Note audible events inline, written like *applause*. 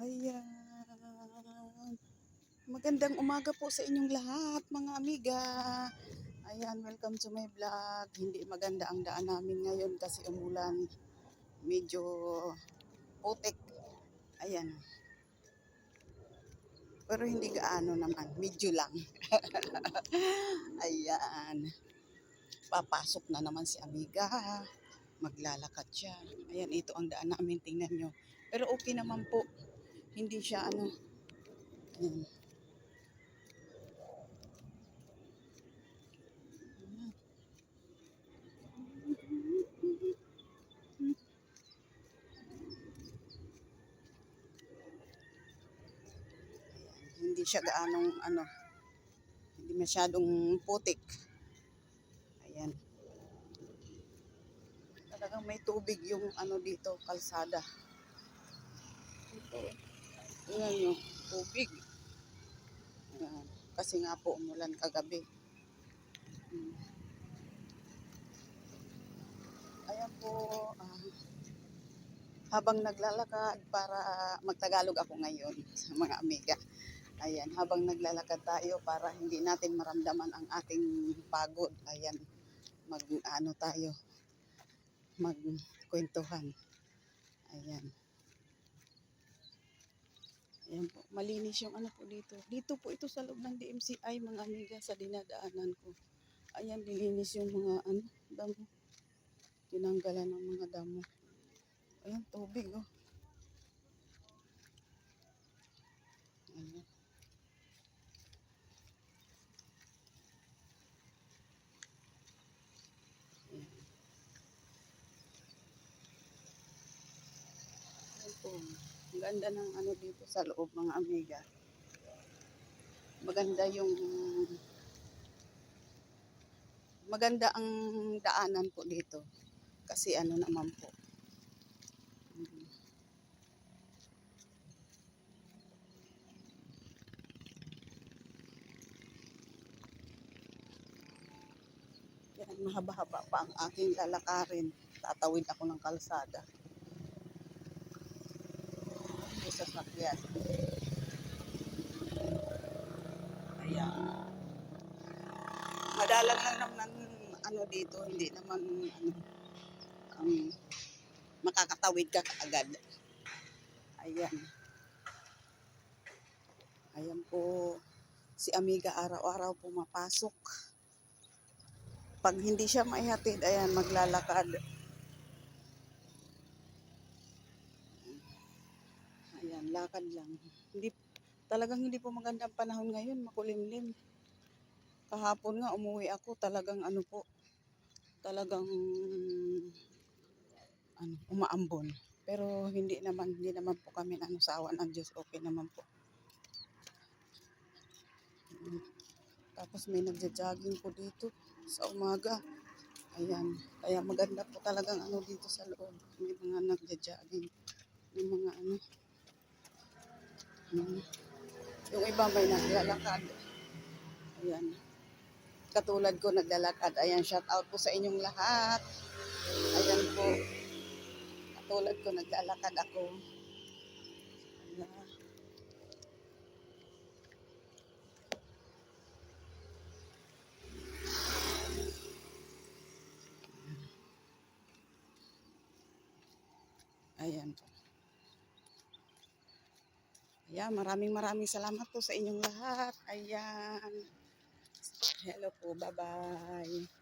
Ayan. Magandang umaga po sa inyong lahat, mga amiga. Ayan, welcome to my vlog. Hindi maganda ang daan namin ngayon kasi umulan. Medyo putik. Ayan. Pero hindi gaano naman, medyo lang. *laughs* Ayan. Papasok na naman si amiga. Maglalakad siya. Ayan, ito ang daan namin, tingnan nyo. Pero okay naman po. Hindi siya ano. Ayan. Hindi siya gaanong ano. Hindi masyadong putik. Ayan. Talagang may tubig yung ano dito, kalsada. Tingnan nyo, tubig. Ayan. Kasi nga po umulan kagabi. Hmm. Ayan po, ah, habang naglalakad para magtagalog ako ngayon *laughs* sa mga amiga. Ayan, habang naglalakad tayo para hindi natin maramdaman ang ating pagod. Ayan, mag ano tayo, magkwentuhan. Ayan. Ayan po, malinis yung ano po dito. Dito po ito sa loob ng DMCI mga amiga sa dinadaanan ko. Ayan, nilinis yung mga ano, damo. Tinanggalan ng mga damo. Ayan, tubig oh. Ayan. Ayan. Ayan po. Ang ganda ng ano dito sa loob mga amiga. Maganda yung maganda ang daanan po dito. Kasi ano naman po. Yan, mahaba-haba pa ang aking lalakarin. Tatawid ako ng kalsada. Sasakyan. Ayan. Madalang lang naman ano dito, hindi naman ano, ang makakatawid ka kaagad. Ayan. Ayan po. Si Amiga araw-araw pumapasok. Pag hindi siya maihatid, ayan, maglalakad. Lang. Hindi, talagang hindi po maganda ang panahon ngayon, makulimlim. Kahapon nga, umuwi ako, talagang ano po, talagang ano, umaambon. Pero hindi naman, hindi naman po kami ano, sa awa ng Diyos, okay naman po. Tapos may nagja-jogging po dito sa umaga. Ayan. Kaya maganda po talagang ano dito sa loob. May mga nagja-jogging. May mga ano. Yung iba may naglalakad. Ayan. Katulad ko naglalakad. Ayan, shout out po sa inyong lahat. Ayan po. Katulad ko naglalakad ako. Ayan. Ayan po. Ayan, maraming maraming salamat po sa inyong lahat. Ayan. Hello po, bye-bye.